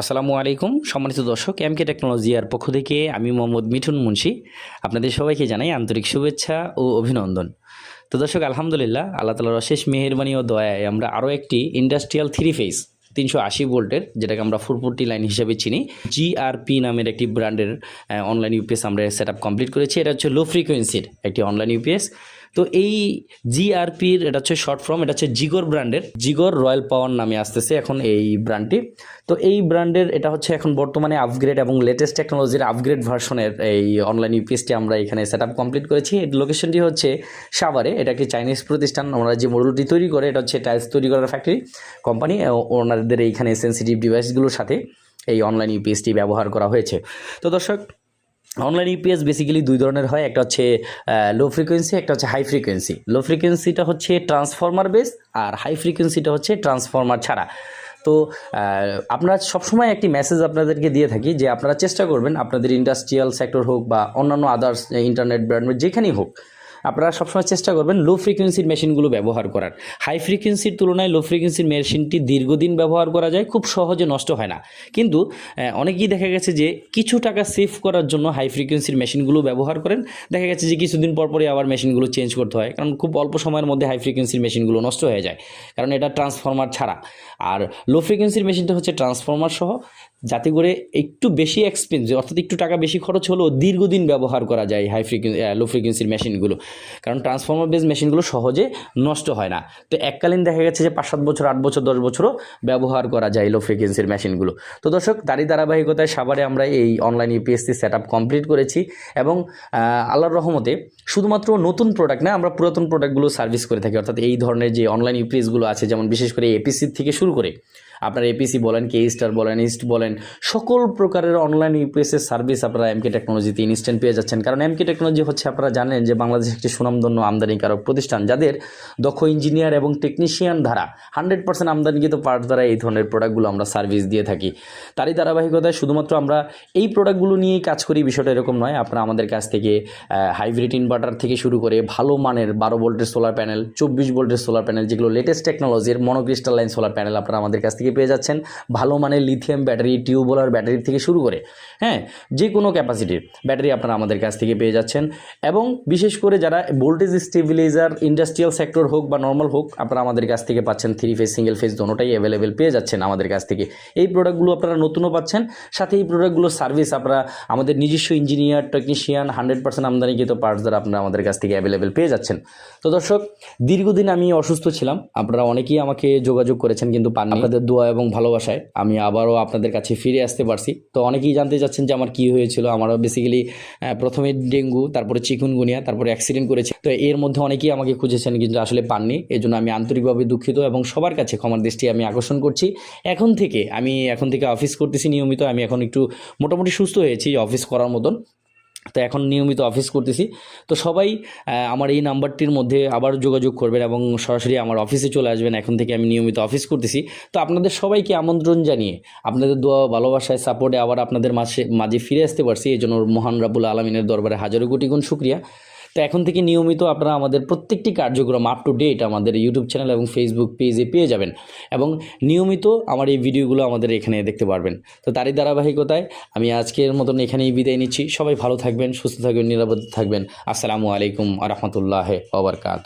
আসসালামু আলাইকুম, সম্মানিত দর্শক এম কে টেকনোলজি আর পক্ষ থেকে আমি মোহাম্মদ মিঠুন মুন্সি। আপনাদের সবাইকে জানাই আন্তরিক শুভেচ্ছা ও অভিনন্দন। তো দর্শক, আলহামদুলিল্লাহ, আল্লাহ তালার অশেষ মেহরবানি ও দয়ায় আমরা আরও একটি ইন্ডাস্ট্রিয়াল থ্রি ফেস তিনশো আশি ভোল্টের, যেটাকে আমরা ফোরফোরটি লাইন হিসেবে চিনি। জিআরপি নামের একটি ব্র্যান্ডের অনলাইন ইউপিএস আমরা সেট কমপ্লিট করেছি। এটা হচ্ছে লো ফ্রিকোয়েন্সির একটি অনলাইন ইউপিএস তো এই জিআরপির এটা হচ্ছে শর্ট ফর্ম এটা হচ্ছে জিগর ব্র্যান্ডের জিগর রয়্যাল পাওয়ার নামে আসতেছে এখন এই ব্র্যান্ডটি তো এই ব্র্যান্ডের এটা হচ্ছে এখন বর্তমানে আপগ্রেড এবং লেটেস্ট টেকনোলজির আপগ্রেড ভার্সনের এই অনলাইন ইউপিএসটি আমরা এখানে সেট কমপ্লিট করেছি। এর লোকেশনটি হচ্ছে সাভারে, এটা একটি চাইনিজ প্রতিষ্ঠান, ওনারা যে মডেলটি তৈরি করে, এটা হচ্ছে টাইলস তৈরি করার ফ্যাক্টরি কোম্পানি ওনাদের এইখানে সেন্সিটিভ ডিভাইসগুলোর সাথে এই অনলাইন ইউপিএসটি ব্যবহার করা হয়েছে। তো দর্শক অনলাইন ইউপিএস বেসিক্যালি দুই ধরনের হয়। একটা হচ্ছে লো ফ্রিকোয়েন্সি একটা হচ্ছে হাই ফ্রিকোয়েন্সি লো ফ্রিকোয়েন্সিটা হচ্ছে ট্রান্সফর্মার বেস আর হাই ফ্রিকোয়েন্সিটা হচ্ছে ট্রান্সফর্মার ছাড়া। তো আমরা সবসময় একটি মেসেজ আপনাদেরকে দিয়ে থাকি যে আপনারা চেষ্টা করবেন আপনাদের ইন্ডাস্ট্রিয়াল সেক্টর হোক বা অন্যান্য আদার্স ইন্টারনেট ব্র্যান্ড যেখানেই হোক আপনারা সবসময় চেষ্টা করবেন লো ফ্রিকোয়েন্সির মেশিনগুলো ব্যবহার করার। হাই ফ্রিকোয়েন্সির তুলনায় লো ফ্রিকোয়েন্সির মেশিনটি দীর্ঘদিন ব্যবহার করা যায়, খুব সহজে নষ্ট হয় না। কিন্তু অনেকেই দেখা গেছে যে কিছু টাকা সেভ করার জন্য হাই ফ্রিকোয়েন্সির মেশিনগুলো ব্যবহার করেন। দেখা গেছে যে কিছুদিন পর পরই আবার মেশিনগুলো চেঞ্জ করতে হয়, কারণ খুব অল্প সময়ের মধ্যে হাই ফ্রিকোয়েন্সির মেশিনগুলো নষ্ট হয়ে যায়। কারণ এটা ট্রান্সফরমার ছাড়া। আর লো ফ্রিকোয়েন্সির মেশিনটা হচ্ছে ট্রান্সফরমার সহ। যাতে করে একটু বেশি এক্সপেন্সিভ অর্থাৎ একটু টাকা বেশি খরচ হলেও দীর্ঘদিন ব্যবহার করা যায় হাই ফ্রিকোয়েন্সি লো ফ্রিকোয়েন্সির মেশিনগুলো কারণ ট্রান্সফর্মার বেস মেশিনগুলো সহজে নষ্ট হয় না। তো এককালীন দেখা গেছে যে পাঁচ সাত বছর, আট বছর, দশ বছরও ব্যবহার করা যায় লো ফ্রিকোয়েন্সির মেশিনগুলো তো দর্শক তারই ধারাবাহিকতায় সাভারে আমরা এই online UPSC set up complete করেছি এবং আল্লাহর রহমতে শুধুমাত্র নতুন প্রোডাক্ট না, আমরা পুরাতন প্রোডাক্টগুলো সার্ভিস করে থাকি। অর্থাৎ এই ধরনের যে অনলাইন ইউপিএসগুলো আছে, যেমন বিশেষ করে এপিসি থেকে শুরু করে আপনার এপিসি বলেন কে স্টার বলেন ইস্ট বলেন, সকল প্রকারের অনলাইন ইউপিএসের সার্ভিস আপনারা এমকে টেকনোলজিতে ইনস্ট্যান্ট পেয়ে যাচ্ছেন। কারণ এমকে টেকনোলজি হচ্ছে আপনারা জানেন যে বাংলাদেশ একটি সুনামধন্য আমদানিকারক প্রতিষ্ঠান, যাদের দক্ষ ইঞ্জিনিয়ার এবং টেকনিশিয়ান দ্বারা হান্ড্রেড পার্সেন্ট আমদানিকৃত পার্ট দ্বারা এই ধরনের প্রোডাক্টগুলো আমরা সার্ভিস দিয়ে থাকি। তারই ধারাবাহিকতায় শুধুমাত্র আমরা এই প্রোডাক্টগুলো নিয়েই কাজ করি, বিষয়টা এরকম নয়। আপনারা আমাদের কাছ থেকে হাইব্রিড ইনভার্টার থেকে শুরু করে ভালো মানের বারো ভোল্টের সোলার প্যানেল চব্বিশ ভোল্টের সোলার প্যানেল যেগুলো লেটেস্ট টেকনোলজির মনোক্রিস্টাল লাইন সোলার প্যানেল আপনারা আমাদের কাছ থেকে পেয়ে যাচ্ছেন ভালো মানের লিথিয়াম ব্যাটারি টিউবওয়েলার ব্যাটারি থেকে শুরু করে হ্যাঁ যে কোনো ক্যাপাসিটির ব্যাটারি আপনারা আমাদের কাছ থেকে পেয়ে যাচ্ছেন। এবং বিশেষ করে যারা ভোল্টেজ স্টেবিলাইজার ইন্ডাস্ট্রিয়াল সেক্টর হোক বা নর্মাল হোক, আপনারা আমাদের কাছ থেকে পাচ্ছেন থ্রি ফেজ সিঙ্গেল ফেজ দোনোটাই অ্যাভেলেবেল পেয়ে যাচ্ছেন আমাদের কাছ থেকে। এই প্রোডাক্টগুলো আপনারা নতুনও পাচ্ছেন, সাথে এই প্রোডাক্টগুলোর সার্ভিস আপনারা আমাদের নিজস্ব ইঞ্জিনিয়ার টেকনিশিয়ান হান্ড্রেড পার্সেন্ট আমদানিকৃত পার্টস দ্বারা আপনারা আমাদের কাছ থেকে অ্যাভেলেবেল পেয়ে যাচ্ছেন। তো দর্শক, দীর্ঘদিন আমি অসুস্থ ছিলাম, আপনারা অনেকেই আমাকে যোগাযোগ করেছেন কিন্তু পাননি। আপনাদের দোয়া এবং ভালোবাসায় আমি আবারও আপনাদের কাছে ফিরে আসতে পারছি। তো অনেকেই জানতে চাচ্ছেন যে আমার কী হয়েছিল। আমারও বেসিক্যালি প্রথমে ডেঙ্গু, তারপরে চিকুনগুনিয়া, তারপরে অ্যাক্সিডেন্ট করেছে। তো এর মধ্যে অনেকেই আমাকে খুঁজেছেন কিন্তু আসলে পাননি। এই জন্য আমি আন্তরিকভাবে দুঃখিত এবং সবার কাছে ক্ষমার দৃষ্টি আমি আকর্ষণ করছি। এখন থেকে, আমি এখন থেকে অফিস করতেছি নিয়মিত। আমি এখন একটু মোটামুটি সুস্থ হয়েছি অফিস করার মতন। তো এখন নিয়মিত অফিস করতেছি। তো সবাই আমার এই নাম্বারটির মধ্যে আবার যোগাযোগ করবেন এবং সরাসরি আমার অফিসে চলে আসবেন। এখন থেকে আমি নিয়মিত অফিস করতেছি। তো আপনাদের সবাইকে আমন্ত্রণ জানিয়ে, আপনাদের দোয়া ভালোবাসায় সাপোর্টে আবার আপনাদের মাঝে মাঝে ফিরে আসতে পারছি। এই জন্য মহান রাবুল আলমিনের দরবারে হাজারো কোটি গুণ শুক্রিয়া। তো এখন থেকে নিয়মিত আপনারা আমাদের প্রত্যেকটি কার্যক্রম আপ টু ডেট আমাদের ইউটিউব চ্যানেল এবং ফেসবুক পেজে পেয়ে যাবেন এবং নিয়মিত আমার এই ভিডিওগুলো আমাদের এখানে দেখতে পারবেন। তো তারই ধারাবাহিকতায় আমি আজকের মতন এখানেই বিদায় নিচ্ছি। সবাই ভালো থাকবেন, সুস্থ থাকবেন, নিরাপদ থাকবেন। আসসালামু আলাইকুম আ রহমতুল্লাহ ওবরকাত